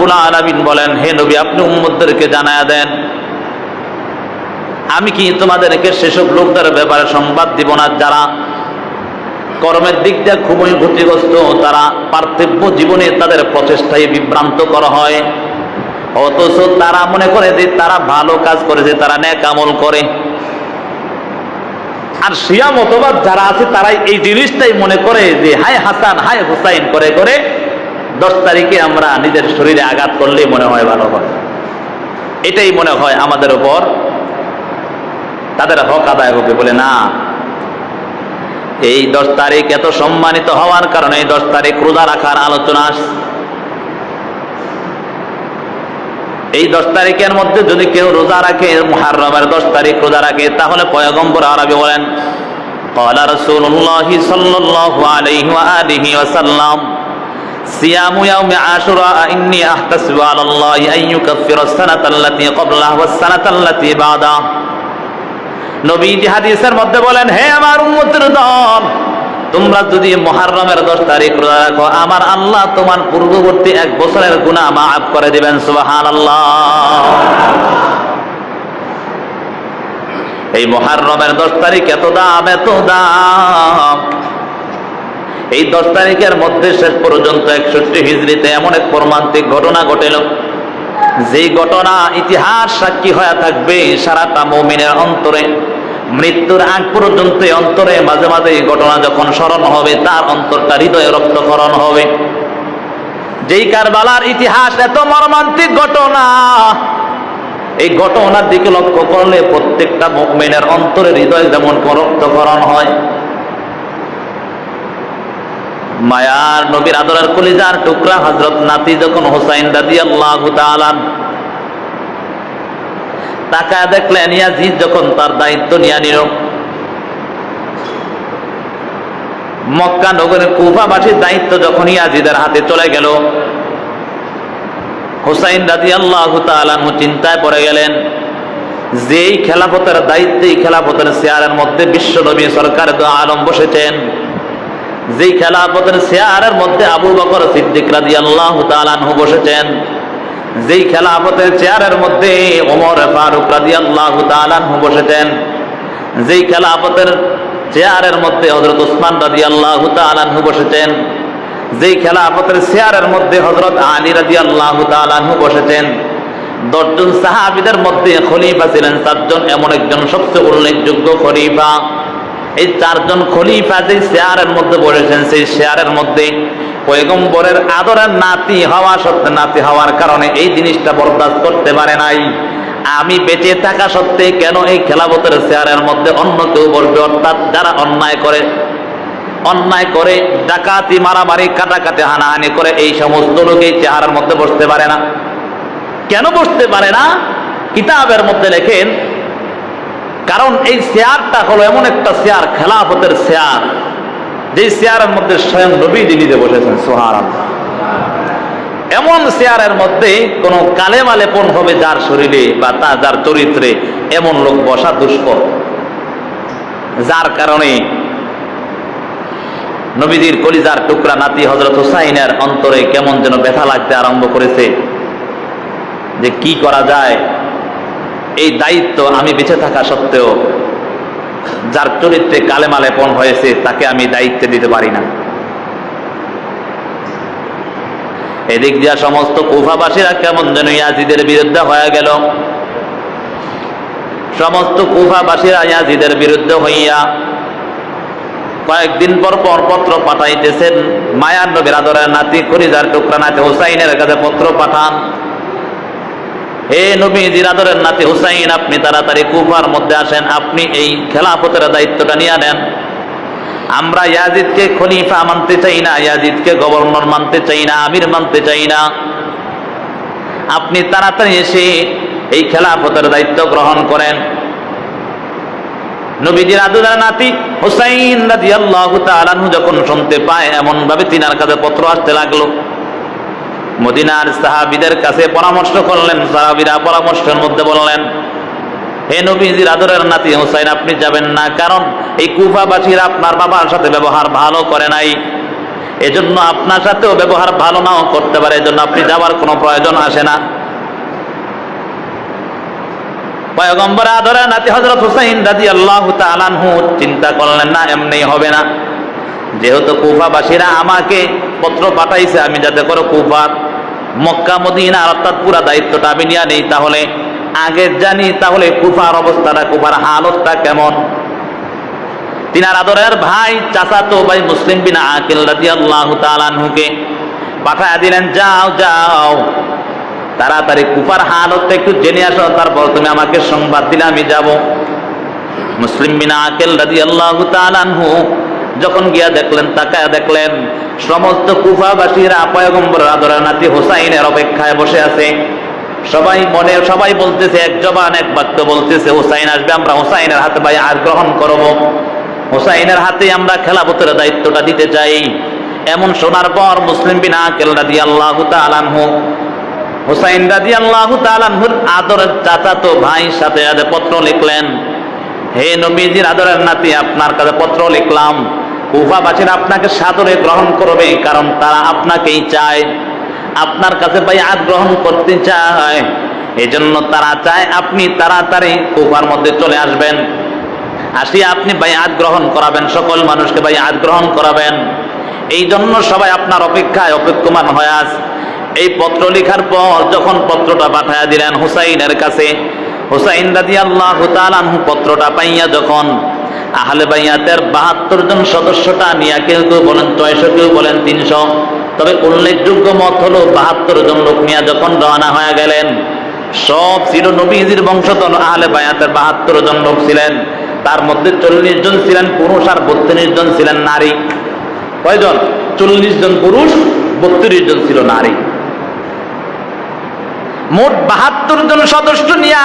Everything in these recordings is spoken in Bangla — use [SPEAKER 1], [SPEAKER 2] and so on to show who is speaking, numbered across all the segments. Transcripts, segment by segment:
[SPEAKER 1] রব্বুল আলামিন বলেন, হে নবী, আপনি উম্মতদেরকে জানায়া দেন। আমি কি তোমাদেরকে সেসব লোকদের ব্যাপারে সংবাদ দিব না? যারা কর্মের দিক দিয়ে খুবই ক্ষতিগ্রস্ত তারা পার্থিব্য জীবনে তাদের প্রচেষ্টায় বিভ্রান্ত করা হয়। অথচ তারা মনে করে যে তারা ভালো কাজ করে, যে তারা ন্যাক আমল করে। আর শিয়া মতবাদ যারা আছে, তারাই এই জিনিসটাই মনে করে যে, হায় হাসান, হায় হুসাইন, করে করে দশ তারিখে আমরা নিজের শরীরে আঘাত করলেই মনে হয় ভালো হয় এটাই মনে হয় আমাদের উপর তাদের হক আদায় হবে বলে না এই দশ তারিখ এত সম্মানিত হওয়ার কারণে এই দশ তারিখ রোজা রাখার আলোচনা আসছে এই দশ তারিখের মধ্যে যদি কেউ রোজা রাখে মুহাররমের দশ তারিখ রোজা রাখে তাহলে পয়গম্বর আরবি বলেন قال رسول الله صلى الله عليه وآله وسلم আমার তোমরা যদি মহারমের দশ তারিখ রোজা রাখো, আমার আল্লাহ তোমার পূর্ববর্তী এক বছরের গুণা মাফ করে দিবেন সুবাহান আল্লাহ এই মহারমের দশ তারিখ এত দাম এত দাম। এই দশ তারিখের মধ্যে শেষ পর্যন্ত একষট্টি হিজড়িতে এমন এক মর্মান্তিক ঘটনা ঘটেল। যে ঘটনা ইতিহাস সাক্ষী হয়ে থাকবে সারাটা মমিনের অন্তরে। মৃত্যুর আগ পর্যন্ত অন্তরে মাঝে মাঝে ঘটনা যখন স্মরণ হবে, তার অন্তরটা হৃদয়ে রক্তকরণ হবে। যেই কারবালার ইতিহাস এত মর্মান্তিক ঘটনা, এই ঘটনার দিকে লক্ষ্য করলে প্রত্যেকটা মুমিনের অন্তরে হৃদয় যেমন রক্তকরণ হয় মায়ার নবীর আদরের কলিজার টুকরা হজরত নাতি যখন হোসাইন দাদি আল্লাহ তাকায় দেখলেন, ইয়াজিদ যখন তার দায়িত্ব নিয়ে নিল, মক্কা নগরের কুফাবাসীর দায়িত্ব যখন ইয়াজিদের হাতে চলে গেল, হোসাইন রাজি আল্লাহ চিন্তায় পড়ে গেলেন, যেই খেলাফতের দায়িত্বে খেলাফতের চেয়ারের মধ্যে বিশ্ব নবী সরকার আলম বসেছেন। যেই খেলাফতের চেয়ারের মধ্যে আবু বকর সিদ্দিক রাজি আল্লাহ তালানহু বসেছেন, যেই খেলাফতের চেয়ারের মধ্যে ওমর ফারুক রাজি আল্লাহ তালানহু বসেছেন, যেই খেলাফতের চেয়ারের মধ্যে হজরত উসমান রাজি আল্লাহ তালানহু বসেছেন, যেই খেলাফতের চেয়ারের মধ্যে হজরত আলী রাজি আল্লাহ তালানহু বসেছেন, দশজন সাহাবিদের মধ্যে খলিফা ছিলেন চারজন এমন একজন সবচেয়ে উল্লেখযোগ্য খলিফা। এই চারজন খলিফা যে শেয়ারের মধ্যে বসেছেন, সেই শেয়ারের মধ্যে পয়গম্বরের আদরের নাতি হওয়া সত্ত্বে, নাতি হওয়ার কারণে এই জিনিসটা বরদাস্ত করতে পারে নাই। আমি বেঁচে থাকা সত্ত্বে কেন এই খেলাবতের শেয়ারের মধ্যে অন্য কেউ বসবে? অর্থাৎ যারা অন্যায় করে অন্যায় করে, ডাকাতি, মারামারি, কাটাকাটি, হানাহানি করে এই সমস্ত লোক এই চেহারার মধ্যে বসতে পারে না। কেন বসতে পারে না? কিতাবের মধ্যে লেখেন কারণ এই চেয়ারটা হলো এমন একটা চেয়ার খেলাফতের চেয়ার যে চেয়ারের মধ্যে স্বয়ং নবী নিজে বসেছেন সোহার এমন চেয়ারের মধ্যে কোন কালে মালেপন হবে যার শরীরে বা তা যার চরিত্রে এমন লোক বসা দুষ্কর। যার কারণে নবীদের কলিজার টুকরা নাতি হজরত হুসাইনের অন্তরে কেমন যেন ব্যথা লাগতে আরম্ভ করেছে। যে কি করা যায়? এই দায়িত্ব আমি বেঁচে থাকা সত্ত্বেও, যার চরিত্রে কালেমালেপন হয়েছে, তাকে আমি দায়িত্ব দিতে পারি না। এদিক দিয়া সমস্ত কুফাবাসীরা কেমন যেন ইয়াজিদের বিরুদ্ধে হয়ে গেল। সমস্ত কুফাবাসীরা ইয়াজিদের বিরুদ্ধে হইয়া কয়েকদিন পর পর পত্র পাঠাইতেছেন মায়ার নবীর আদরের নাতি করিজার টুকরা নাতি হুসাইনের কাছে পত্র পাঠান। হে নবী জিরাদরের নাতি হুসাইন, আপনি তাড়াতাড়ি কুফার মধ্যে আসেন, আপনি এই খেলাফতের দায়িত্বটা নিয়ে নেন। আমরা ইয়াজিদকে খলিফা মানতে চাই না, ইয়াজিদকে গভর্নর মানতে চাই না, আমির মানতে চাই না। আপনি তাড়াতাড়ি এসে এই খেলাফতের দায়িত্ব গ্রহণ করেন। নবীজির আদুরা নাতি হুসাইন রাদিয়াল্লাহু তাআলা যখন শুনতে পায় এমন ভাবে তিনার কাছে পত্র আসতে লাগল। মদিনার সাহাবিদের কাছে পরামর্শ করলেন, সাহাবিরা পরামর্শের মধ্যে বললেন, হে নবীজির আদরের নাতি হুসাইন, আপনি যাবেন না, কারণ এই কুফাবাসীরা আপনার বাবার সাথে ব্যবহার ভালো করে নাই। এজন্য আপনার সাথেও ব্যবহার ভালো নাও করতে পারে, এজন্য আপনি যাওয়ার কোনো প্রয়োজন আসে না। পয়গম্বর আদরা নাতি হজরত হুসাইন রাজি আল্লাহ তালানহু চিন্তা করলেন, না এমনি হবে না। যেহেতু কুফাবাসীরা আমাকে পত্র পাঠাইছে, আমি যাতে করে কুফার মক্কা, মদিনা অর্থাৎ পুরা দায়িত্বটা আমি নিয়ে নেই, তাহলে আগে জানি তাহলে কুফার অবস্থাটা, কুফার হালতটা কেমন? তিনার আদরের ভাই চাচাতো ভাই মুসলিম বিন আকিল রাজি আল্লাহ পাঠায় দিলেন, যাও যাও, তাড়াতাড়ি কুফার হালতটা একটু জেনে আসো, তারপর তুমি আমাকে সংবাদ দিলে আমি যাব। মুসলিম বিন আকেল রাজি আল্লাহ যখন গিয়া দেখলেন, তাকায় দেখলেন, সমস্ত কুফাবাসীরা পয়গম্বর আদরের নাতি হোসাইনের অপেক্ষায় বসে আছে। সবাই মনে, সবাই বলতেছে, এক জবান, এক বাক্য বলতেছে, হোসাইন আসবে, আমরা হোসাইনের হাতে ভাই আর গ্রহণ করব। হোসাইনের হাতে আমরা খেলাপথের দায়িত্বটা দিতে চাই। এমন শোনার পর মুসলিম বিন আকেল রাজি আল্লাহ তালানহু হুসাইন রাজি আল্লাহ তালানহুর আদরের চাচাতো ভাই সাথে সাথে পত্র লিখলেন, হে নবীজির আদরের নাতি, আপনার কাছে পত্র লিখলাম। কুফাবাসীরা আপনাকে সাদরে গ্রহণ করবে, কারণ তারা আপনাকেই চায়। আপনার কাছে ভাই আদ গ্রহণ করতে চায় এই জন্য তারা চায় আপনি তাড়াতাড়ি কুফার মধ্যে চলে আসবেন। আসিয়া আপনি ভাই আদ গ্রহণ করাবেন, সকল মানুষকে ভাই আদ গ্রহণ করাবেন। এই জন্য সবাই আপনার অপেক্ষায় অপেক্ষমান হয়ে আস। এই পত্র লেখার পর যখন পত্রটা পাঠাইয়া দিলেন হুসাইনের কাছে, হুসাইন রাজি আল্লাহ পত্রটা পাইয়া যখন আহলে বাইয়াতের বাহাত্তর জন সদস্যটা নিয়ে কেউ কেউ বলেন, ছয়শো কেউ বলেন, তিনশো। তবে উল্লেখযোগ্য মত হলো, বাহাত্তর জন লোক নিয়ে যখন রওনা হয়ে গেলেন, সব ছিল নবীজির বংশধর, আহলে বায়াতের বাহাত্তর জন লোক ছিলেন। তার মধ্যে চল্লিশ জন ছিলেন পুরুষ আর বত্রিশ জন ছিলেন নারী। কয়জন? চল্লিশ জন পুরুষ, বত্রিশ জন ছিল নারী। মোট বাহাত্তর জন সদস্য নিয়া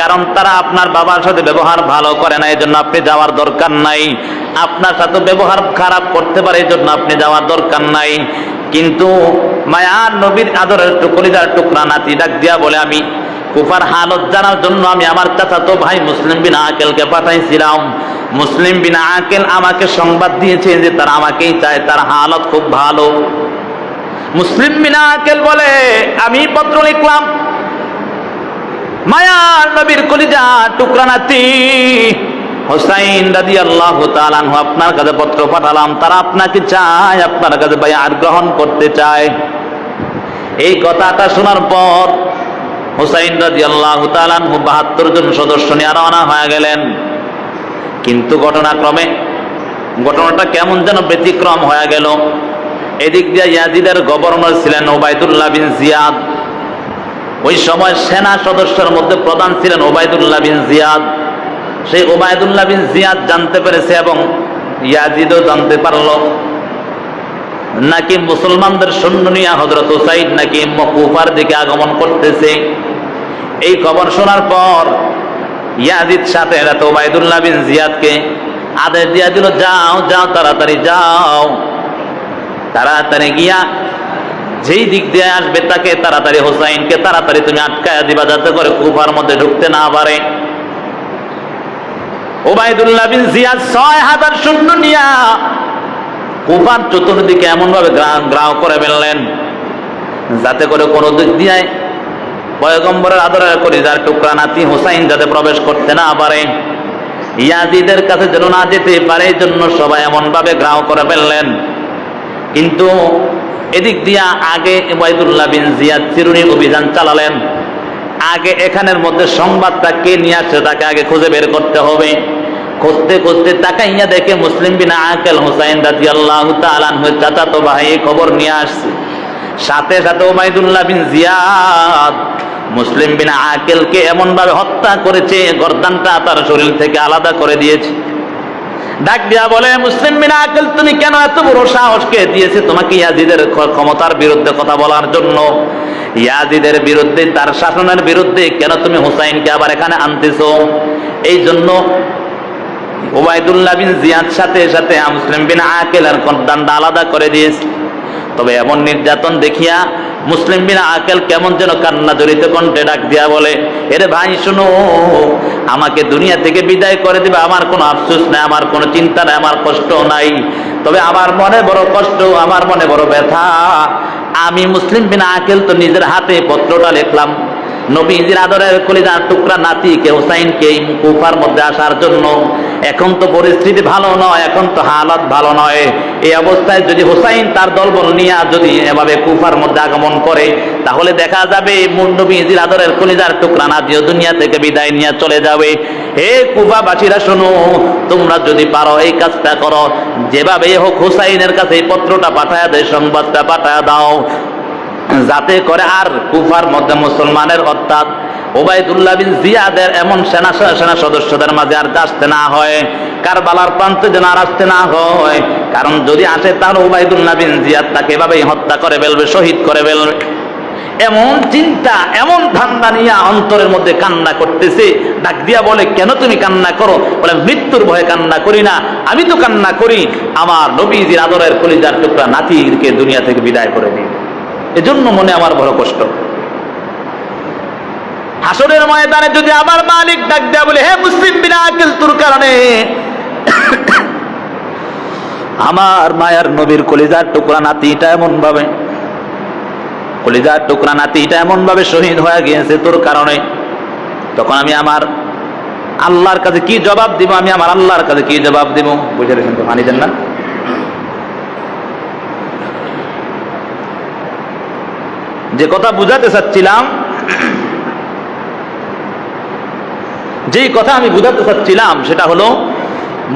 [SPEAKER 1] কারণ তারা আপনার বাবার সাথে ব্যবহার ভালো করে না এই জন্য আপনি যাওয়ার দরকার নাই। আপনার সাথে ব্যবহার খারাপ করতে পারে এই জন্য আপনি যাওয়ার দরকার নাই। কিন্তু মায়ার নবীর আদরের টুকরিদার টুকরা নাতি ডাক দিয়া বলে, আমি কুফার হালত জানার জন্য আমি আমার চাচাতো ভাই মুসলিম বিন আকেলকে পাঠাইছিলাম। মুসলিম বিন আকেল আমাকে সংবাদ দিয়েছে যে তারা আমাকেই চায়, তার হালত খুব ভালো। মুসলিম বিন আকেল বলে, আমি পত্র লিখলাম। মায়ার নবীর কলিজা টুকরা নাতি। হোসাইন রাজি আল্লাহ আপনার কাছে পত্র পাঠালাম, তারা আপনাকে চায়, আপনার কাছে আর গ্রহণ করতে চায়। এই কথাটা শোনার পর হোসাইন রাজি আল্লাহ তালানহু বাহাত্তর জন সদস্য নিয়ে রওনা হয়ে গেলেন। কিন্তু ঘটনাক্রমে ঘটনাটা কেমন যেন ব্যতিক্রম হয়ে গেল। এদিক দিয়ে ইয়াজিদের গভর্নর ছিলেন ওবায়দুল্লাহ বিন জিয়াদ। ওই সময় সেনা সদস্যের মধ্যে প্রধান ছিলেন ওবায়দুল্লাহ বিন জিয়াদ। সেই ওবায়দুল্লাহ বিন জিয়াদ জানতে পেরেছে এবং ইয়াজিদও জানতে পারল। নাকি মুসলমানদের সৈন্য নিয়ে হজরত হুসাইদ নাকি মকুফার দিকে আগমন করতেছে। এই খবর শোনার পর ইয়াজিদ সাথে রাত ওবায়দুল্লাহ বিন জিয়াদকে আদেশ দিয়া দিল, যাও যাও, তাড়াতাড়ি যাও। তাড়াতাড়ি গিয়া যেই দিক দিয়ে আসবে তাকে তাড়াতাড়ি হোসাইনকে তাড়াতাড়ি তুমি আটকায় দিবা, যাতে করে কুফার মধ্যে ঢুকতে না পারে। ওবায়দুল্লাহ বিন জিয়াদ ছয় হাজার শূন্য নিয়া কুফার চতুর্দিকে এমন ভাবে গ্রাহ করে ফেললেন, যাতে করে কোনো দিক দিয়ে পয়গম্বরের আদরের করি যার টুকরা নাতি হোসাইন যাতে প্রবেশ করতে না পারে। ইয়াজিদের কাছে যেন না যেতে পারে, এই জন্য সবাই এমন ভাবে গ্রাহ করে ফেললেন। কিন্তু এদিক দিয়া আগে ওবায়দুল্লাহ বিন জিয়াদ চিরুনি অভিযান চালালেন। আগে এখানের মধ্যে সংবাদটা কে নিয়ে আসছে তাকে আগে খুঁজে বের করতে হবে। খুঁজতে খুঁজতে তাকাইয়া দেখে মুসলিম বিন আকেল হুসাইন রাজি আল্লাহ তালানহের চাচাতো ভাই খবর নিয়ে আসছে। সাথে সাথে ওবায়দুল্লাহ বিন জিয়াদ মুসলিম বিন আকেলকে এমনভাবে হত্যা করেছে, গর্দানটা তার শরীর থেকে আলাদা করে দিয়েছে। ডাক দিয়া বলে, মুসলিম বিন আকেল তুমি কেন এত বড় সাহসকে দিয়েছে তোমাকে ইয়াজিদের ক্ষমতার বিরুদ্ধে কথা বলার জন্য? ইয়াজিদের বিরুদ্ধে, তার শাসনের বিরুদ্ধে কেন তুমি হুসাইনকে আবার এখানে আনতেছো? এই জন্য ওবায়দুল্লাহ বিন জিয়াদ সাথে সাথে মুসলিম বিন আকেল আর কন্দানটা আলাদা করে দিয়েছে। তবে এমন নির্যাতন দেখিয়া মুসলিম বিনা আকেল কেমন যেন কান্না জড়িত কণ্ঠে ডাক দিয়া বলে, এরে ভাই, শুনো, আমাকে দুনিয়া থেকে বিদায় করে দিবে, আমার কোনো আফসোস নাই, আমার কোনো চিন্তা নাই, আমার কষ্ট নাই। তবে আমার মনে বড় কষ্ট, আমার মনে বড় ব্যথা। আমি মুসলিম বিনা আকেল তো নিজের হাতে পত্রটা লিখলাম। নবীজির আদরের কলিজার টুকরা নাতিকে, হোসাইনকে কুফার মধ্যে আসার জন্য, এখন তো পরিস্থিতি ভালো নয়, এখন তো হালত ভালো নয়। এই অবস্থায় যদি হোসাইন তার দলবল নিয়ে যদি এভাবে কুফার মধ্যে আগমন করে, তাহলে দেখা যাবে মুন নবীজির আদরের কলিজার টুকরা নাতিও দুনিয়া থেকে বিদায় নিয়ে চলে যাবে। হে কুফাবাসীরা শোনো, তোমরা যদি পারো এই কাজটা করো। যেভাবে হোক হোসাইনের কাছে এই পত্রটা পাঠায় দেয় সংবাদটা পাঠায় দাও। যাতে করে আর কুফার মধ্যে মুসলমানের অর্থাৎ ওবায়দুল্লাহ বিন জিয়াদের এমন সেনা সেনা সদস্যদের মাঝে আর আসতে না হয়, কারবালার প্রান্তে যেন আর আসতে না হয়। কারণ যদি আসে তাহলে ওবায়দুল্লাহ বিন জিয়াদ তাকে এভাবেই হত্যা করে ফেলবে, শহীদ করে ফেলবে। এমন চিন্তা, এমন ধান্দা নিয়ে অন্তরের মধ্যে কান্না করতেছে। ডাক দিয়া বলে, কেন তুমি কান্না করো? বলে, মৃত্যুর ভয়ে কান্না করি না, আমি তো কান্না করি। আমার নবীজির আদরের কলিজার টুকরা নাতিকে দুনিয়া থেকে বিদায় করে দিই এজন্য মনে আমার বড় কষ্ট। হাসরের ময়দানে যদি আমার মালিক ডাক দেয়া বলে, হে মুসলিম বিনা আকিল তোর কারণে আমার মায়ার নবীর কলিজার টুকরা নাতিটা এমন ভাবে কলিজার টুকরা নাতিটা এমন ভাবে শহীদ হয়ে গিয়েছে তোর কারণে। তখন আমি আমার আল্লাহর কাছে কি জবাব দিব? আমি আমার আল্লাহর কাছে কি জবাব দিব? বুঝে রেখেন তো? দেন না? যে কথা বুঝাতে চাচ্ছিলাম, যেই কথা আমি বুঝাতে চাচ্ছিলাম, সেটা হলো,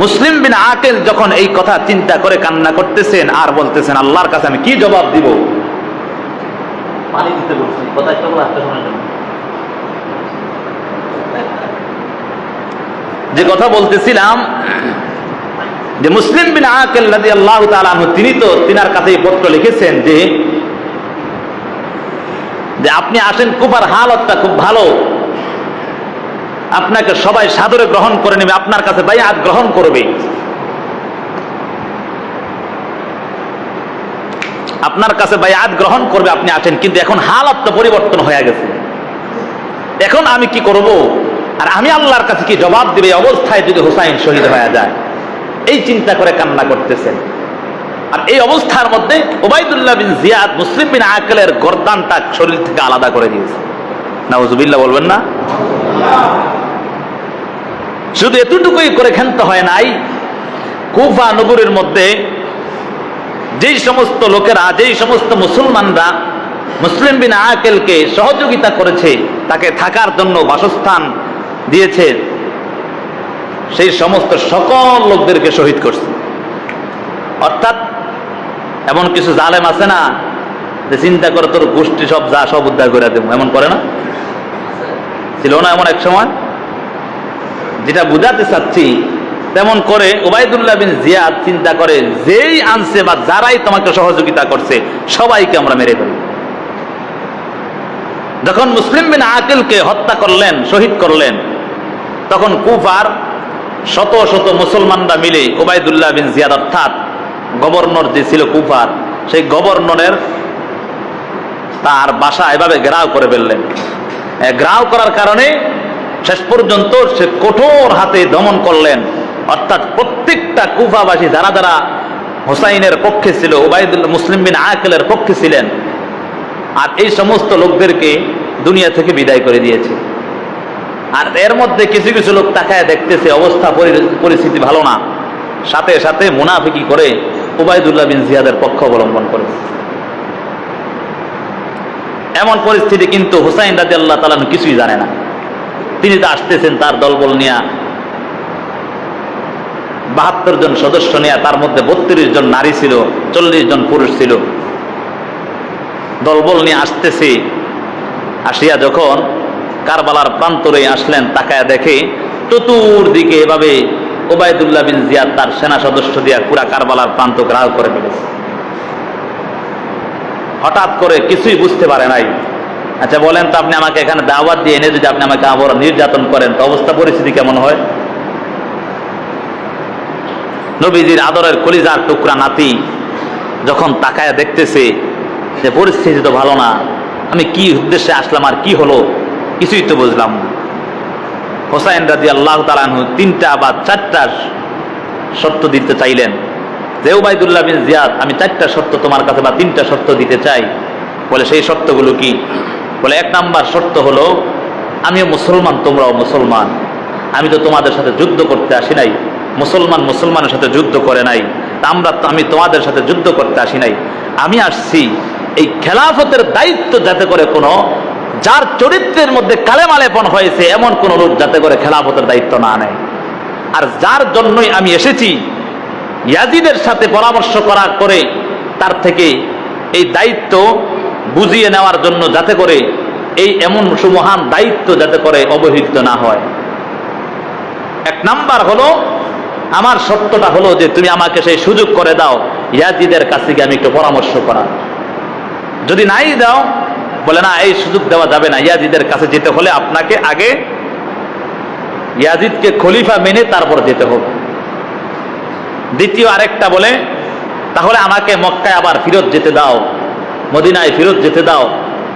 [SPEAKER 1] মুসলিম বিন আকেল যখন এই কথা চিন্তা করে কান্না করতেছেন আর বলতেছেন, আল্লাহর কাছে আমি কি জবাব দিব। যে কথা বলতেছিলাম, যে মুসলিম বিন আকেল রাজি আল্লাহ তিনি তো তিনার কাছে এই পত্র লিখেছেন যে যে আপনি আসেন কুফার হালতটা খুব ভালো। আপনাকে সবাই সাদরে গ্রহণ করে নেবে, আপনার কাছে বাইয়াত গ্রহণ করবে। আপনার কাছে বাইয়াত গ্রহণ করবে, আপনি আসেন, কিন্তু এখন হালত তো পরিবর্তন হয়ে গেছে। এখন আমি কি করব? আর আমি আল্লাহর কাছে কি জবাব দিবে? অবস্থায় যদি হুসাইন শহীদ হয়ে যায়, এই চিন্তা করে কান্না করতেছেন। আর এই অবস্থার মধ্যে ওবায়দুল্লাহ বিন জিয়াদ মুসলিম বিন আকেলের গর্দানটা শরীর থেকে আলাদা করে দিয়েছে। নাউজুবিল্লাহ বলবেন না? শুধু এতটুকুই করে ক্ষান্ত হয় নাই, কুফা নগরের মধ্যে যেই সমস্ত লোকেরা, যেই সমস্ত মুসলমানরা মুসলিম বিন আকেলকে সহযোগিতা করেছে, তাকে থাকার জন্য বাসস্থান দিয়েছে, সেই সমস্ত সকল লোকদেরকে শহীদ করছে। অর্থাৎ এমন কিছু জালেম আছে না যে চিন্তা করে তোর গোষ্ঠী সব যা সব উদ্ধার করে দেবো, এমন করে না? ছিল না এমন এক সময়? যেটা বুঝাতে চাচ্ছি, তেমন করে ওবায়দুল্লাহ বিন জিয়াদ চিন্তা করে, যেই আনছে বা যারাই তোমাকে সহযোগিতা করছে, সবাইকে আমরা মেরে ফেলব যখন মুসলিম বিন আকিলকে হত্যা করলেন, শহীদ করলেন, তখন কুফার শত শত মুসলমানরা মিলে ওবায়দুল্লাহ বিন জিয়াদ অর্থাৎ গভর্নর যে ছিল কুফার সেই গভর্নরের তার বাসা এভাবে ঘেরাও করে ফেললেন। এ, ঘেরাও করার কারণে শেষ পর্যন্ত সে কঠোর হাতে দমন করলেন। অর্থাৎ প্রত্যেকটা কুফাবাসী যারা যারা হোসাইনের পক্ষে ছিল ওবায়দুল্লাহ মুসলিম বিন আকেলের পক্ষে ছিলেন আর এই সমস্ত লোকদেরকে দুনিয়া থেকে বিদায় করে দিয়েছে। আর এর মধ্যে কিছু কিছু লোক তাকায় দেখতেছে অবস্থা পরি- পরিস্থিতি ভালো না। সাথে সাথে মুনাফিকি করে উবায়দুল্লাহ বিন জিয়াদের পক্ষ অবলম্বন করে। এমন পরিস্থিতি কিন্তু হুসাইন রাজি আল্লাহ তালান কিছুই জানে না। তিনি তো আসতেছেন তার দলবল নিয়ে, বাহাত্তর জন সদস্য নিয়ে, তার মধ্যে বত্রিশ জন নারী ছিল, চল্লিশ জন পুরুষ ছিল। দলবল নিয়ে আসতেছে, আসিয়া যখন কারবালার প্রান্তরে আসলেন, তাকায় দেখে চতুর্দিকে এভাবে ওবায়দুল্লাহ বিন জিয়াদ তার সেনা সদস্য দিয়া পুরা কারবালার প্রান্ত গ্রাহ করে ফেলেছে। হঠাৎ করে কিছুই বুঝতে পারে নাই। আচ্ছা বলেন তো আপনি আমাকে এখানে দাওয়াত দিয়ে এনে যদি আপনি আমাকে আবার নির্যাতন করেন, তো অবস্থা, পরিস্থিতি কেমন হয়? নবীজির আদরের কলিজার টুকরা নাতি যখন তাকায় দেখতেছে যে পরিস্থিতি তো ভালো না, আমি কি উদ্দেশ্যে আসলাম আর কি হলো, কিছুই তো বুঝলাম না। হোসাইন রাজি আল্লাহ তালানহু তিনটা বা চারটা শর্ত দিতে চাইলেন। যে বিন জিয়াদ, আমি চারটা শর্ত তোমার কাছে বা তিনটা শর্ত দিতে চাই। বলে সেই শর্তগুলো কি? বলে এক নাম্বার শর্ত হলো, আমিও মুসলমান, তোমরাও মুসলমান। আমি তো তোমাদের সাথে যুদ্ধ করতে আসি নাই। মুসলমান মুসলমানের সাথে যুদ্ধ করে নাই। আমরা আমি তোমাদের সাথে যুদ্ধ করতে আসি নাই। আমি আসছি এই খেলাফতের দায়িত্ব যাতে করে কোনো যার চরিত্রের মধ্যে কালেমালেপন হয়েছে, এমন কোন লোক যাতে করে খেলাফতের দায়িত্ব না নেয়। আর যার জন্যই আমি এসেছি, ইয়াজিদের সাথে পরামর্শ করার করে তার থেকে এই দায়িত্ব বুঝিয়ে নেওয়ার জন্য যাতে করে এই এমন সুমহান দায়িত্ব যাতে করে অবহিত না হয়। এক নাম্বার হলো, আমার সত্যটা হলো যে তুমি আমাকে সেই সুযোগ করে দাও, ইয়াজিদের কাছে গিয়ে আমি একটু পরামর্শ করা যদি নাই দাও বলে, না, এই সুযোগ দেওয়া যাবে না। ইয়াজিদের কাছে যেতে হলে আপনাকে আগে ইয়াজিদকে খলিফা মেনে তারপর যেতে হবে। দ্বিতীয় আরেকটা বলে, তাহলে আমাকে মক্কায় আবার ফিরত যেতে দাও, মদিনায় ফিরত যেতে দাও।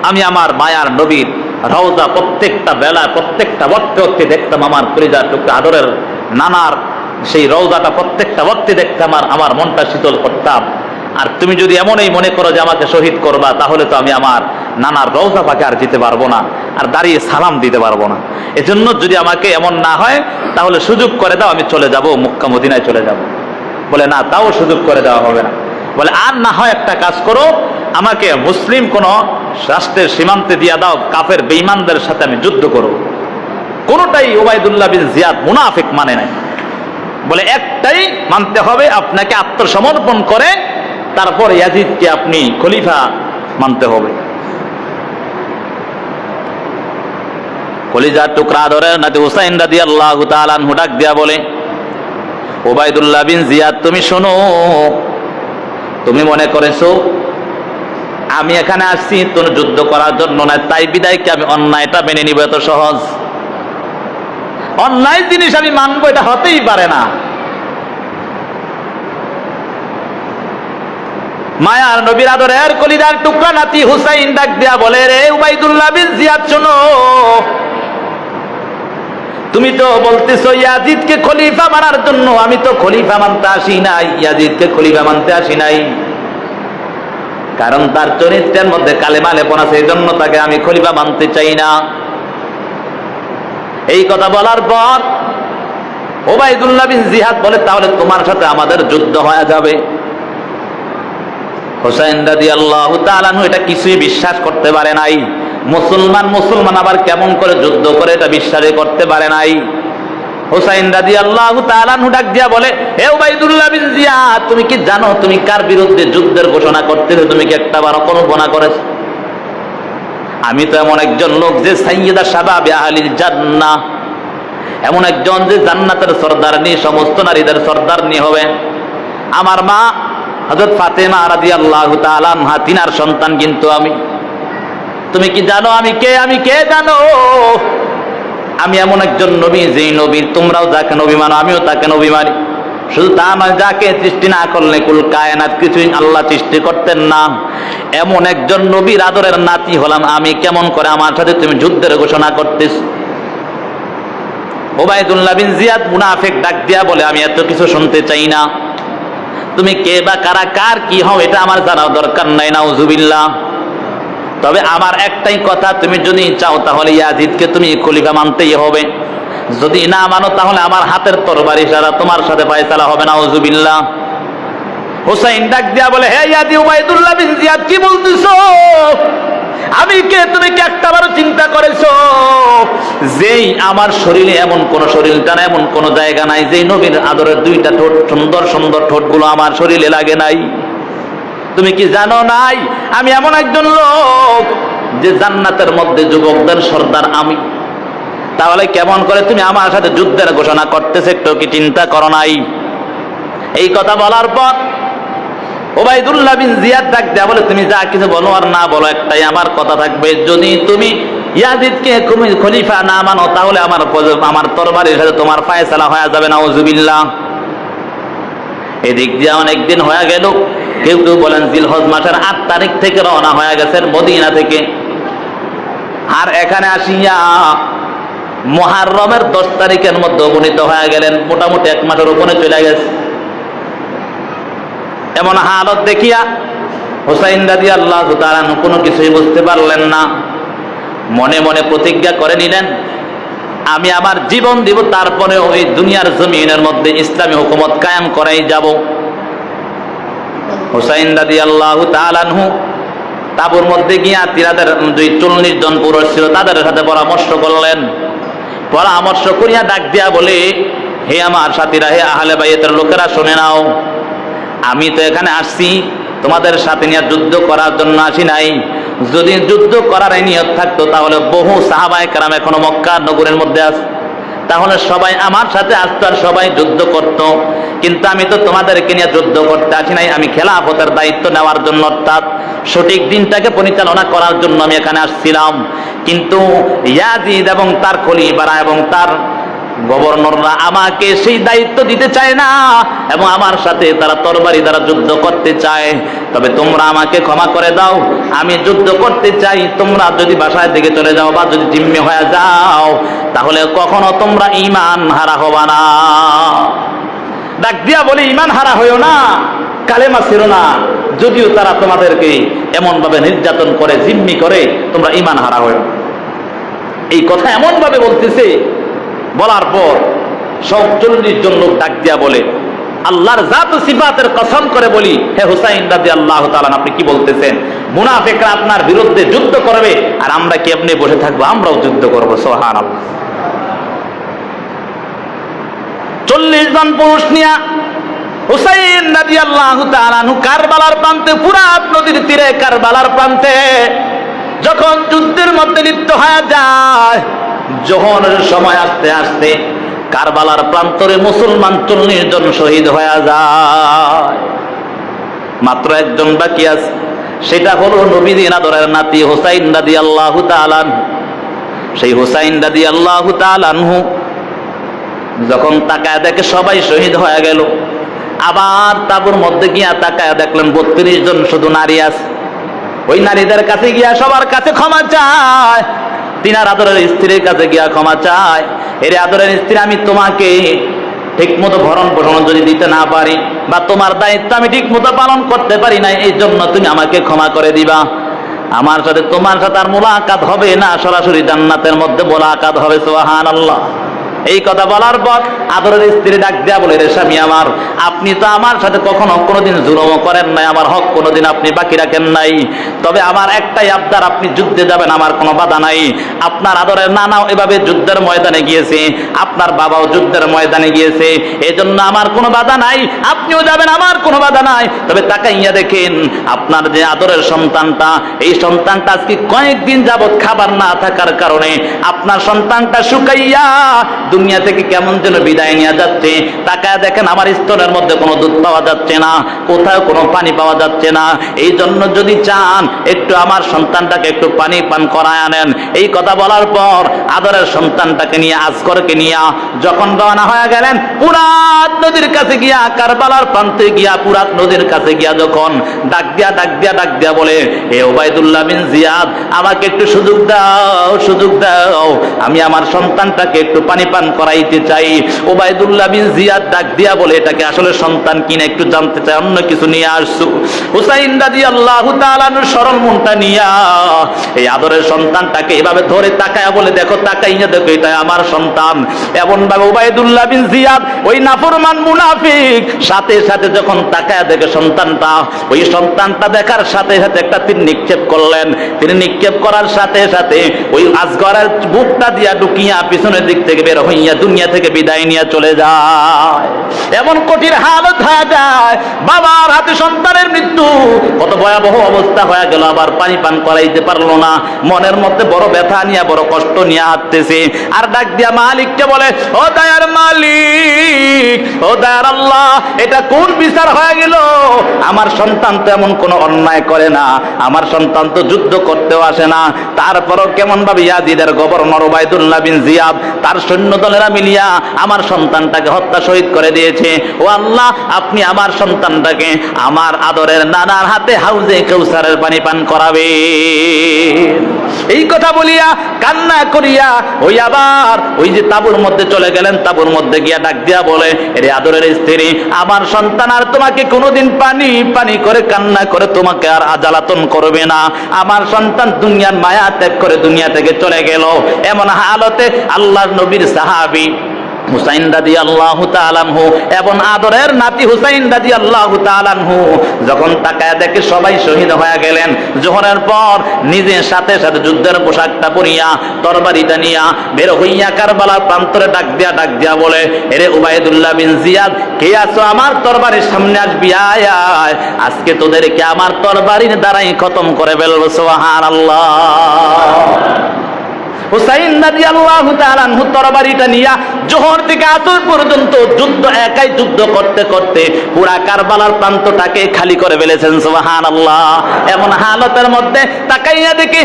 [SPEAKER 1] আমি আমার মায়ার নবীর রওজা প্রত্যেকটা বেলা, প্রত্যেকটা বক্তে বক্তে দেখতাম আমার পরিজার টুকরা আদরের নানার সেই রওজাটা প্রত্যেকটা বক্তে দেখতাম আর আমার মনটা শীতল করতাম। আর তুমি যদি এমনই মনে করো যে আমাকে শহীদ করবা, তাহলে তো আমি আমার নানার রওজা পাকে আর যেতে পারব না, আর দাঁড়িয়ে সালাম দিতে পারব না। এজন্য যদি আমাকে এমন না হয়, তাহলে সুযোগ করে দাও, আমি চলে যাব, মুক্কা মদিনায় চলে যাব। বলে, না, তাও সুযোগ করে দেওয়া হবে না। বলে, আর না হয় একটা কাজ করো, আমাকে মুসলিম কোন রাষ্ট্রের সীমান্তে দিয়া দাও, কাফের বেঈমানদের সাথে আমি যুদ্ধ করব। কোনটাই ওবায়দুল্লাহ বিন জিয়াদ মুনাফিক মানে নাই। বলে, একটাই মানতে হবে, আপনাকে আত্মসমর্পণ করে তারপর ইয়াজিদকে আপনি খলিফা মানতে হবে। কলিজার টুকরা ধরে নাতি হুসাইন রাদি আল্লাহ তালান হুডাক দিয়া বলে, ওবায়দুল্লাহ বিন জিয়াদ, তুমি শোনো, তুমি মনে করেছ, আমি এখানে আসছি তোর যুদ্ধ করার জন্য না তাই বিদায় কি আমি অন্যায়টা মেনে নিব, এত সহজ। অন্যায় জিনিস আমি মানবো, এটা হতেই পারে না। মায়ার নবীর আদরের কলিদার টুকরা নাতি হুসাইন ডাক দিয়া বলে, রে উবাইদুল্লাহ বিন জিয়াদ, শোনো। তুমি তো বলতেছো, ইয়াজিদকে খলিফা মানার জন্য। আমি তো খলিফা মানতে আসি নাই, ইয়াজিদকে খলিফা মানতে আসি নাই। কারণ তার চরিত্রের মধ্যে কালেমা লেপন আছে এই জন্য তাকে আমি খলিফা মানতে চাই না। এই কথা বলার পর ওবায়দুল্লাহ বিন জিহাদ বলে, তাহলে তোমার সাথে আমাদের যুদ্ধ হয়ে যাবে। হোসাইন রাদি আল্লাহ তালানু এটা কিছুই বিশ্বাস করতে পারে নাই। মুসলমান মুসলমান আবার কেমন করে যুদ্ধ করে এটা বিশ্বাসই করতে পারে নাই। হোসাইন রাজি আল্লাহ তালানু ডাক দিয়া বলে, হে ওবাইদুল্লাহ বিন জিয়াদ, তুমি কি জানো তুমি কার বিরুদ্ধে যুদ্ধের ঘোষণা করতে তুমি কি একটা বার কল্পনা করেছ? আমি তো এমন একজন লোক যে সাইয়দা সাবাবে আহলিল জান্নাহ। এমন একজন যে জান্নাতের সর্দার নিয়ে সমস্ত নারীদের সর্দার নিয়ে হবে। আমার মা হজরত ফাতেমা রাজি আল্লাহ তালানহা তিনার সন্তান কিন্তু আমি। তুমি কি জানো আমি কে? আমি কে জানো? আমি এমন একজন নবী, যেই নবীর তোমরাও যাকে নবী মানো, আমিও তাকে নবী মানি। শুধু তা নয়, যাকে সৃষ্টি না করলে কুল কায়নাত কিছুই আল্লাহ সৃষ্টি করতেন না। এমন একজন নবীর আদরের নাতি হলাম আমি, কেমন করে আমার সাথে তুমি যুদ্ধের ঘোষণা করতেছ? ওবায়দুল্লাহ বিন জিয়াদ মুনাফিক ডাক দিয়া বলে, আমি এত কিছু শুনতে চাই না। তুমি কে বা কারা কার কি হও, এটা আমার জানার দরকার নাই না উজুবিল্লাহ তবে আমার একটাই কথা, তুমি যদি চাও তাহলে ইয়াজিদকে তুমি খলিফা মানতেই হবে। যদি না মানো তাহলে আমার হাতের তরবারি সারা তোমার সাথে পায়তালা হবে না উজুবিল্লাহ হুসাইন ডাক দিয়া বলে, হে ইয়াদি উবাইদুল্লাহ বিন জিয়াদ, কি বলতেছো? আমি কে? তুমি কি? একটাবারও চিন্তা করেছ? যেই আমার শরীরে এমন কোন শরীরটা না এমন কোন জায়গা নাই, যেই নবীর আদরের দুইটা ঠোঁট, সুন্দর সুন্দর ঠোঁটগুলো আমার শরীরে লাগে নাই। তুমি কি জানো নাই? আমি এমন একজন লোক যে জান্নাতের মধ্যে যুবকদের সর্দার আমি। তাহলে কেমন করে তুমি আমার সাথে যুদ্ধের ঘোষণা করতেছে একটু কি চিন্তা করো নাই? এই কথা বলার পর ওবাইদুল্লাহ বিন জিয়াদ ডাক বলে, তুমি যা কিছু বলো আর না বলো, একটাই আমার কথা থাকবে। যদি তুমি ইয়াজিদকে খলিফা না মানো, তাহলে আমার আমার তরবারির সাথে তোমার ফায়সালা হয়ে যাবে না ওজুবিল্লাহ এদিক দিয়ে অনেক দিন হয়ে গেল, কেউ কেউ বলেন জিলহজ মাসের আট তারিখ থেকে রওনা হয়ে গেছেন মদিনা থেকে। আর এখানে আসিয়া মহারমের দশ তারিখের মধ্যে উপনীত হয়ে গেলেন, মোটামুটি এক মাসের উপরে চলে গেছে। এমন হালত দেখিয়া হুসাইন দাদি আল্লাহ তালানু কোনো কিছুই বুঝতে পারলেন না। মনে মনে প্রতিজ্ঞা করে নিলেন, আমি আমার জীবন দিব, তারপরে ওই দুনিয়ার জমিনের মধ্যে ইসলামী হুকুমত কায়েম করাই যাব। হুসাইন দাদি আল্লাহ তালানহু তাবুর মধ্যে গিয়া তিনাদের দুই চল্লিশ জন পুরুষ ছিল, তাদের সাথে পরামর্শ করলেন। পরামর্শ করিয়া ডাক দিয়া বলে, হে আমার সাথীরা, হে আহলে বাইয়েতের লোকেরা, শুনে নাও। আমি তো এখানে আসছি, তোমাদের সাথে নিয়ে যুদ্ধ করার জন্য আসি নাই। যদি যুদ্ধ করার নিয়ত থাকতো, তাহলে বহু সাহাবায় কারাম এখনও মক্কা নগরের মধ্যে আছে। তাহলে সবাই আমার সাথে আসতো আর সবাই যুদ্ধ করত। কিন্তু আমি তো তোমাদেরকে নিয়ে যুদ্ধ করতে আসি নাই, আমি খেলাফতের দায়িত্ব নেওয়ার জন্য, অর্থাৎ সঠিক দিনটাকে পরিচালনা করার জন্য আমি এখানে আসছিলাম। কিন্তু ইয়াজিদ এবং তার খলিফারা এবং তার গভর্নররা আমাকে সেই দায়িত্ব দিতে চায় না এবং আমার সাথে তারা তরবারি দ্বারা যুদ্ধ করতে চায়। তবে তোমরা আমাকে ক্ষমা করে দাও। আমি যুদ্ধ করতে চাই। তোমরা যদি বাসায় দিকে চলে যাও বা যদি জিম্মে হয়ে যাও, তাহলে কখনো তোমরা ইমান হারা হবা না। ডাক দিয়া বলে ইমান হারা হইও না, কালেমা ছিল না। যদিও তারা তোমাদেরকে এমন ভাবে নির্যাতন করে, জিম্মি করে, তোমরা ইমান হারা হইও এই কথা এমন ভাবে বলতেছে বলার পর সব চল্লিশ জন লোক ডাক দিয়া বলে, আল্লাহর জাত সিফাতের কসম করে বলি, হে হুসাইন রাজি আল্লাহ তালান আপনি কি বলতেছেন? মুনাফেকরা আপনার বিরুদ্ধে যুদ্ধ করবে, আর আমরা কি এমনি বসে থাকব? আমরাও যুদ্ধ করব সোহান চল্লিশ জন পুরুষ নিয়া হুসাইন রাজি আল্লাহ তালানহু কারবালার প্রান্তে পুরাত নদীর তীরে কারবালার প্রান্তে, যখন যুদ্ধের মধ্যে লিপ্ত হয়ে যায় জোহরের সময় আসতে আসতে কারবালার প্রান্তরে মুসলমান চল্লিশ জন শহীদ হয়ে যায়। মাত্র একজন বাকি আছে। সেটা হলো নবীদিন আদরের নাতি হোসাইন দাদি আল্লাহ তালান সেই হোসাইন দাদি আল্লাহ তালানহু যখন তাকায় দেখে সবাই শহীদ হয়ে গেল। আবার তাবুর মধ্যে গিয়া তাকায় দেখলেন বত্রিশ জন শুধু নারী আছে। ওই নারীদের কাছে গিয়া সবার কাছে ক্ষমা চায়। তিনার আদরের স্ত্রীর কাছে গিয়া ক্ষমা চায় এর আদরের স্ত্রী, আমি তোমাকে ঠিক মতো ভরণ পোষণ যদি দিতে না পারি বা তোমার দায়িত্ব আমি ঠিক মতো পালন করতে পারি না, এই জন্য তুমি আমাকে ক্ষমা করে দিবা। আমার সাথে তোমার সাথে আর মোলাকাত হবে না, সরাসরি জান্নাতের মধ্যে মোলাকাত হবে সোহান আল্লাহ এই কথা বলার পর আদরের স্ত্রী ডাক দেয়া বলে, রে স্বামী আমার, আপনি তো আমার সাথে কখনো কোনোদিন জুলুমও করেন নাই, আমার হক কোনোদিন আপনি বাকি রাখেন নাই। তবে আমার একটাই আবদার, আপনি যুদ্ধে যাবেন, আমার কোনো বাধা নাই। আপনার আদরের নানাও এভাবে যুদ্ধের ময়দানে গিয়েছে, আপনার বাবাও যুদ্ধের ময়দানে গিয়েছে এই জন্য আমার কোনো বাধা নাই, আপনিও যাবেন, আমার কোনো বাধা নাই। তবে তাকাইয়া দেখেন, আপনার যে আদরের সন্তানটা, এই সন্তানটা আজকে কয়েকদিন যাবৎ খাবার না থাকার কারণে আপনার সন্তানটা শুকাইয়া দুনিয়া থেকে কেমন যেন বিদায় নিয়ে যাচ্ছে, তাকায় দেখেন আমার স্তরের মধ্যে কোনো দুধ পাওয়া যাচ্ছে না, কোথাও কোনো পানি পাওয়া যাচ্ছে না। এই জন্য যদি চান, একটু আমার সন্তানটাকে একটু পানি পান করায় আনেন। এই কথা বলার পর আদরের সন্তানটাকে নিয়ে আজকরকে নিয়ে যখন রওনা হয়ে গেলেন, পুরাত নদীর কাছে গিয়া, কারবালার প্রান্তে গিয়া, পুরাত নদীর কাছে গিয়া যখন ডাক দিয়া ডাক দিয়া ডাক দিয়া বলে, হে ওবায়দুল্লাহ বিন জিয়াদ, আমাকে একটু সুযোগ দাও সুযোগ দাও। আমি আমার সন্তানটাকে একটু পানি পান করাইতে চাই। ওবায়দুল্লাহ বিন জিয়াদ ডাক দিয়া বলে, এটাকে আসলে সন্তান কিনা একটু জানতে চাই, অন্য কিছু নিয়ে আসছু? হুসাইন দাদি আল্লাহ তালানুর সরল মনটা নিয়া এই আদরের সন্তানটাকে এভাবে ধরে তাকায়া বলে, দেখো তাকাইয়া দেখো এটা আমার সন্তান। এমন ভাবে ওবায়দুল্লাহ বিন জিয়াদ ওই নাফরমান মুনাফিক সাথে সাথে যখন তাকায়া দেখে সন্তানটা, ওই সন্তানটা দেখার সাথে সাথে একটা তীর নিক্ষেপ করলেন। তিনি নিক্ষেপ করার সাথে সাথে ওই আজগরের বুকটা দিয়া ঢুকিয়া পিছনের দিক থেকে বের হইয়া দুনিয়া থেকে বিদায় নিয়ে চলে যায়। এমন কঠিন হালত হয়ে যায়। বাবার হাতে সন্তানের মৃত্যু। কত ভয়াবহ অবস্থা হয়ে গেল, আবার পানি পান করাইতে পারল না। মনের মধ্যে বড় ব্যথা নিয়ে, বড় কষ্ট নিয়ে হাঁটতেছে। আর ডাক দিয়া মালিককে বলে, ও দয়ার মালিক, ও দয়ার আল্লাহ, এটা কোন বিচার হয়ে গেল? আমার সন্তান তো এমন কোনো অন্যায় করে না। আমার সন্তান তো যুদ্ধ করতেও আসে না। তারপরও কেমন ভাবে ইয়াজিদের গভর্নর ওবায়দুল্লাহ বিন জিয়াদ, তার সৈন্য দলেরা মিলিয়া আমার সন্তানটাকে হত্যা, শহীদ করে দিয়েছে। ও আল্লাহ, আপনি আমার সন্তানটাকে আমার আদরের নানার হাতে হাউজে কৌসারের পানি পান করাবে এই কথা বলিয়া, কান্না করিয়া, ওই আবার ওই যে তাবুর মধ্যে চলে গেলেন, তাবুর মধ্যে গিয়া ডাক দিয়া বলে রে আদরের স্ত্রী, আমার সন্তান আর তোমাকে কোনোদিন পানি পানি করে কান্না করে তোমাকে আর আজালাতন করবে না। আমার সন্তান দুনিয়ার মায়া ত্যাগ করে দুনিয়া থেকে চলে গেল। এমন হালতে আল্লাহর নবীর সাহাবী হুসাইন দাদি আল্লাহ তালানহু এবং আদরের নাতি হুসাইন দাদি আল্লাহ তালানহু যখন তাকায় দেখে সবাই শহীদ হয়ে গেলেন, জোহরের পর নিজের সাথে সাথে যুদ্ধের পোশাকটা পরিয়া, তরবারিটা নিয়া বের হইয়া কারবালার প্রান্তরে ডাক দিয়া ডাক দিয়া বলে, এরে উবাইদুল্লাহ বিন জিয়াদ, কে আছো আমার তরবারির সামনে আসবি? আয় আয়, আজকে তোদেরকে আমার তরবারির দ্বারাই খতম করে ফেলব সোহার আল্লাহ হুসাইন নদী আল্লাহ তালানহু তরবারিটা নিয়া জোহর থেকে পর্যন্ত যুদ্ধ একাই যুদ্ধ করতে করতে পুরা কারবালার প্রান্তটাকে খালি করে ফেলেছেন আল্লাহ এমন হালতের মধ্যে তাকাইয়া দেখি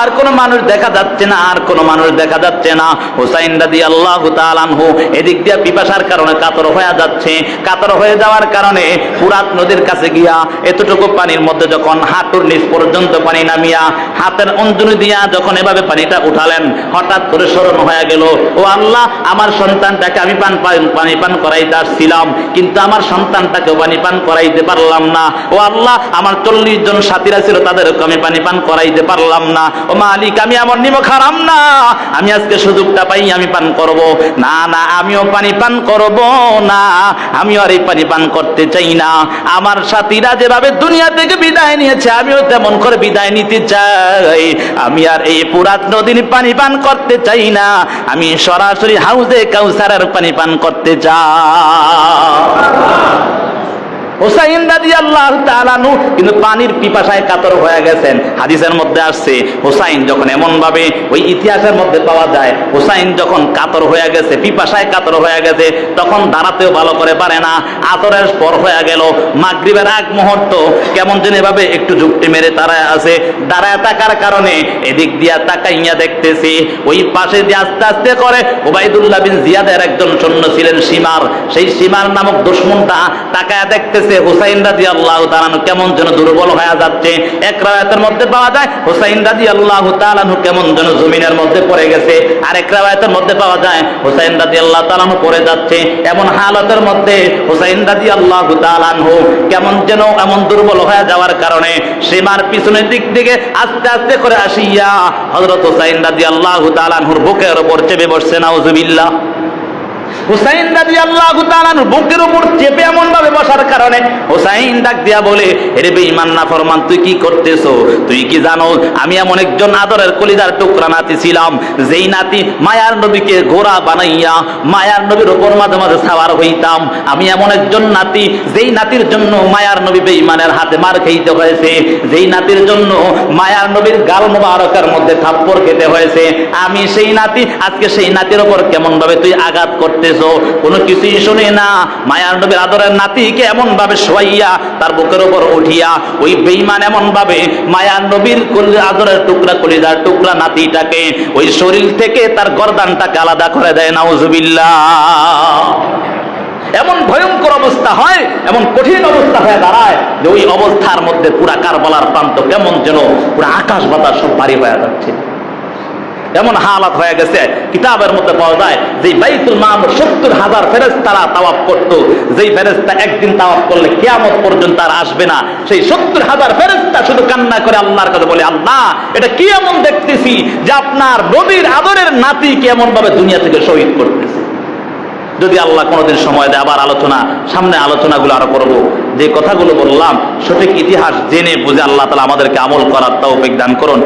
[SPEAKER 1] আর কোনো মানুষ দেখা যাচ্ছে না, আর কোনো মানুষ দেখা যাচ্ছে না। হুসাইন আল্লাহ তালানহু এদিক দিয়ে পিপাসার কারণে কাতর হয়ে যাচ্ছে। কাতর হয়ে যাওয়ার কারণে ফুরাত নদীর কাছে গিয়া এতটুকু পানির মধ্যে যখন হাঁটুর নিচ পর্যন্ত পানি নামিয়া হাতের অঞ্জলি দিয়া যখন এভাবে পানিটা উঠালেন। হঠাৎ করে স্মরণ হয়ে গেল, ও আল্লাহ, আমার সন্তানটাকে আমি পান পান- পানি করাইতে আসছিলাম, কিন্তু আমার সন্তানটাকে পানি পান করাইতে পারলাম না। ও আল্লাহ, আমার চল্লিশ জন সাথীরা ছিল তাদেরকে আমি পানি পান করাইতে পারলাম না। ও মালিক, আমি আমার নিমক হারাম না। আমি আজকে সুযোগটা পাই, আমি পান করব। না না, আমিও পানি পান করব না। আমিও আর এই পানি পান করতে চাই না। আমার সাথীরা যেভাবে দুনিয়া থেকে বিদায় নিয়েছে, আমিও তেমন করে বিদায় নিতে চাই। আমি আর এই পুরাত নদীর পানি পান করতে চাই না। আমি সরাসরি হাউজে কাউসারের পানি পান করতে চাই। হোসাইন দাদি আল্লাহ তালানু কিন্তু পানির পিপাসায় কাতর হয়ে গেছেন। হাদিসের মধ্যে আসছে, হোসাইন যখন এমন ভাবে ওই ইতিহাসের মধ্যে পাওয়া যায়, হোসাইন যখন কাতর হয়ে গেছে, পিপাসায় কাতর হয়ে গেছে, তখন দাঁড়াতেও ভালো করে পারে না, আতরের পর হয়ে গেল। মাগরিবের এক মুহূর্ত কেমন যেন এভাবে একটু যুক্তি মেরে তারায় আছে। দাঁড়ায় থাকার কারণে এদিক দিয়া তাকাইয়া দেখতেছি, ওই পাশে দিয়ে আস্তে আস্তে করে ওবাইদুল্লাহ বিন জিয়াদের একজন সৈন্য ছিলেন সীমার। সেই সীমার নামক দুশ্মনটা তাকায় দেখতেছে হুসাইন রাজি আল্লাহ তালানু কেমন যেন দুর্বল হয়ে যাচ্ছে। এক রায়াতের মধ্যে পাওয়া যায়, হুসাইন রাজি আল্লাহ তালানু কেমন যেন জমিনের মধ্যে পড়ে গেছে। আর এক রায়াতের মধ্যে পাওয়া যায়, হুসাইন রাজি আল্লাহ তালানু পড়ে যাচ্ছে। এমন হালতের মধ্যে হুসাইন রাজি আল্লাহ তালানহু কেমন যেন এমন দুর্বল হয়ে যাওয়ার কারণে সীমার পিছনের দিক থেকে আস্তে আস্তে করে আসিয়া হজরত হুসাইন রাজি আল্লাহ তালানহুর বুকের ওপর চেপে বসছে, নাউজুবিল্লাহ। হুসাইন দাদি আল্লাহ বুকের উপর চেপে এমন ভাবে বসার কারণে হুসাইন ডাক দিয়া বলে না ফরমান তুই কি তুই কি জানো, আমি এমন একজন আদরের কলিদার টুকরা নাতি ছিলাম, যেই নাতি মায়ার নবীকে ঘোড়া বানাইয়া মায়ার নবীর উপর মাঝে মাঝে হইতাম। আমি এমন একজন নাতি, যেই নাতির জন্য মায়ার নবী বেঈমানের হাতে মার খেইতে হয়েছে, যেই নাতির জন্য মায়ার নবীর গাল মধ্যে থাপ্পড় খেতে হয়েছে। আমি সেই নাতি, আজকে সেই নাতির উপর কেমন ভাবে তুই আঘাত করতেছো? কোনো কিছুই শুনে না। মায়ার নবীর আদরের নাতিকে এমন ভাবে শোয়াইয়া তার বুকের উপর উঠিয়া ওই বেঈমান এমন ভাবে মায়ার নবীর আদরের টুকরা কলিজার টুকরা নাতিটাকে ওই শরীর থেকে তার গর্দানটাকে আলাদা করে দেয়। নাউজুবিল্লাহ। এমন ভয়ঙ্কর অবস্থা হয়, এমন কঠিন অবস্থা হয়ে দাঁড়ায় যে ওই অবস্থার মধ্যে পুরা কারবালার প্রান্ত কেমন যেন পুরা আকাশ বাতাস সব ভারী হয়ে যাচ্ছে। এমন হালাত হয়ে গেছে, কিতাবের মধ্যে পাওয়া যায় যে বাইতুল মামুর সত্তর হাজার ফেরেস্তারা তাওয়াফ করত। যেই ফেরেস্তা একদিন তাওয়াফ করলে কিয়ামত পর্যন্ত আর আসবে না। সেই সত্তর হাজার ফেরেস্তা শুধু কান্না করে আল্লাহর কাছে বলে, আল্লাহ, এটা কি এমন দেখতেছি যে আপনার নবীর আদরের নাতি কেমন ভাবে দুনিয়া থেকে শহীদ করতেছে? যদি আল্লাহ কোনোদিন সময় দেয়, আবার আলোচনা, সামনে আলোচনাগুলো আরও করব। যে কথাগুলো বললাম, সঠিক ইতিহাস জেনে বুঝে আল্লাহ তালা আমাদেরকে আমল করার তাও দান করুন।